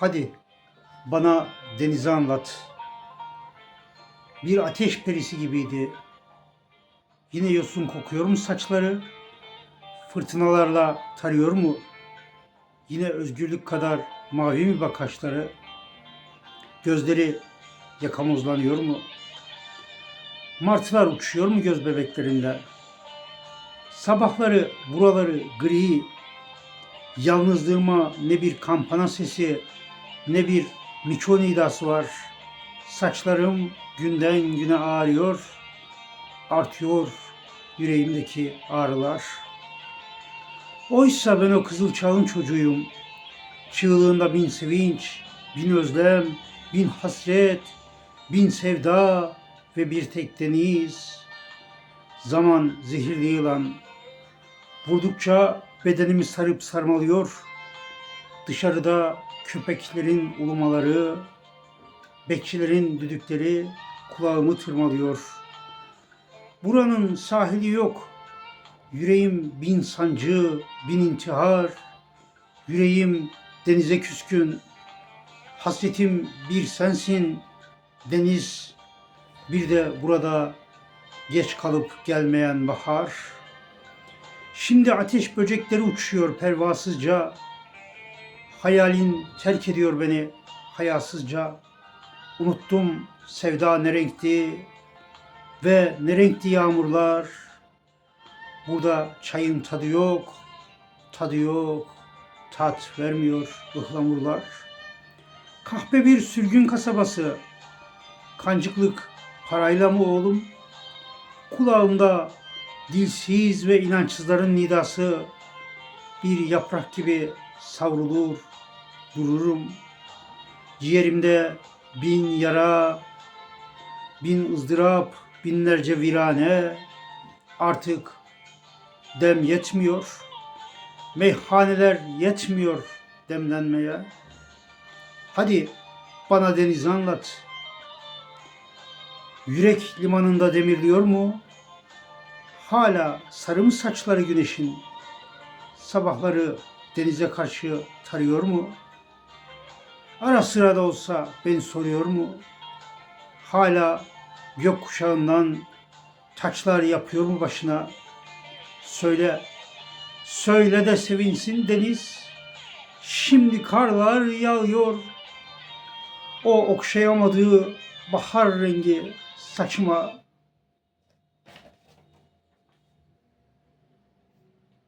Hadi bana denizi anlat. Bir ateş perisi gibiydi. Yine yosun kokuyor mu saçları? Fırtınalarla tarıyor mu? Yine özgürlük kadar mavi mi bakaşları? Gözleri yakamozlanıyor mu? Martılar uçuyor mu göz bebeklerinde? Sabahları buraları gri, yalnızlığıma ne bir kampana sesi, ne bir miço nidası var. Saçlarım günden güne ağrıyor, artıyor yüreğimdeki ağrılar. Oysa ben o kızıl çağın çocuğuyum. Çığlığında bin sevinç, bin özlem, bin hasret, bin sevda ve bir tek deniz. Zaman zehirli yılan. Vurdukça bedenimi sarıp sarmalıyor. Dışarıda köpeklerin ulumaları, bekçilerin düdükleri kulağımı tırmalıyor. Buranın sahili yok. Yüreğim bin sancı, bin intihar. Yüreğim denize küskün. Hasretim bir sensin deniz. Bir de burada geç kalıp gelmeyen bahar. Şimdi ateş böcekleri uçuyor pervasızca. Hayalin terk ediyor beni hayasızca. Unuttum sevda ne renkti ve ne renkti yağmurlar. Burada çayın tadı yok, tadı yok, tat vermiyor ıhlamurlar. Kahpe bir sürgün kasabası, kancıklık parayla mı oğlum? Kulağımda dilsiz ve inançsızların nidası bir yaprak gibi savrulur, dururum. Ciğerimde bin yara, bin ızdırap, binlerce virane. Artık dem yetmiyor. Meyhaneler yetmiyor demlenmeye. Hadi bana denizi anlat. Yürek limanında demirliyor mu? Hala sarı mı saçları güneşin? Sabahları denize karşı tarıyor mu? Ara sıra da olsa beni soruyor mu? Hala gökkuşağından taçlar yapıyor mu başına? Söyle, söyle de sevinsin deniz. Şimdi karlar yağıyor. O okşayamadığı bahar rengi saçıma